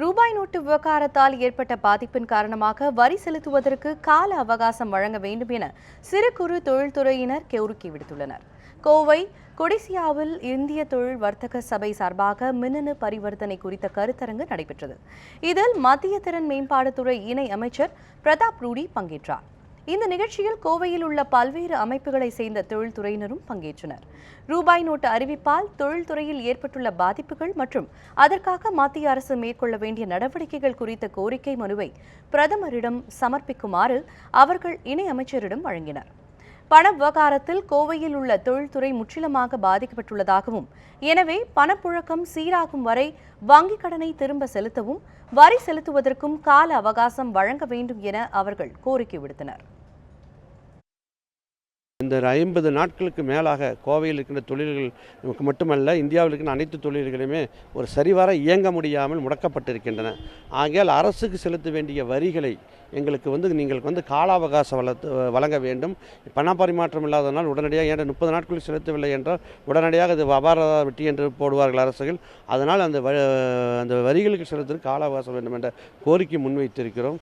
ரூபாய் நோட்டு விவகாரத்தால் ஏற்பட்ட பாதிப்பின் காரணமாக வரி செலுத்துவதற்கு கால அவகாசம் வழங்க வேண்டும் என சிறு குறு தொழில்துறையினர் கோரிக்கை விடுத்துள்ளனர். கோவை கொடிசியாவில் இந்திய தொழில் வர்த்தக சபை சார்பாக மின்னணு பரிவர்த்தனை குறித்த கருத்தரங்கு நடைபெற்றது. இதில் மத்திய திறன் மேம்பாடுத்துறை இணை அமைச்சர் பிரதாப் ரூடி பங்கேற்றார். இந்த நிகழ்ச்சியில் கோவையில் உள்ள பல்வேறு அமைப்புகளை சேர்ந்த தொழில்துறையினரும் பங்கேற்றனர். ரூபாய் நோட்டு அறிவிப்பால் தொழில்துறையில் ஏற்பட்டுள்ள பாதிப்புகள் மற்றும் அதற்காக மத்திய அரசு மேற்கொள்ள வேண்டிய நடவடிக்கைகள் குறித்த கோரிக்கை மனுவை பிரதமரிடம் சமர்ப்பிக்குமாறு அவர்கள் இணை அமைச்சரிடம் வழங்கினர். பண விவகாரத்தில் கோவையில் உள்ள தொழில்துறை முற்றிலுமாக பாதிக்கப்பட்டுள்ளதாகவும் எனவே பணப்புழக்கம் சீராகும் வரை வங்கிக் கடனை திரும்ப செலுத்தவும் வரி செலுத்துவதற்கும் கால அவகாசம் வழங்க வேண்டும் என அவர்கள் கோரிக்கை விடுத்தனர். இந்த ஐம்பது நாட்களுக்கு மேலாக கோவையில் இருக்கின்ற தொழில்கள் நமக்கு மட்டுமல்ல இந்தியாவில் இருக்கின்ற அனைத்து தொழில்களுமே ஒரு சரிவர இயங்க முடியாமல் முடக்கப்பட்டிருக்கின்றன. ஆகையால் அரசுக்கு செலுத்த வேண்டிய வரிகளை எங்களுக்கு வந்து நீங்கள் வந்து கால அவகாசம் வளர்த்து வழங்க வேண்டும். பண பரிமாற்றம் இல்லாதனால் உடனடியாக ஏன் முப்பது நாட்களுக்கு செலுத்தவில்லை என்றால் உடனடியாக அது அபார வெட்டி என்று போடுவார்கள் அரசுகள். அதனால் அந்த வ- அந்த வரிகளுக்கு செலுத்த கால அவகாசம் வேண்டும் என்ற கோரிக்கை முன்வைத்திருக்கிறோம்.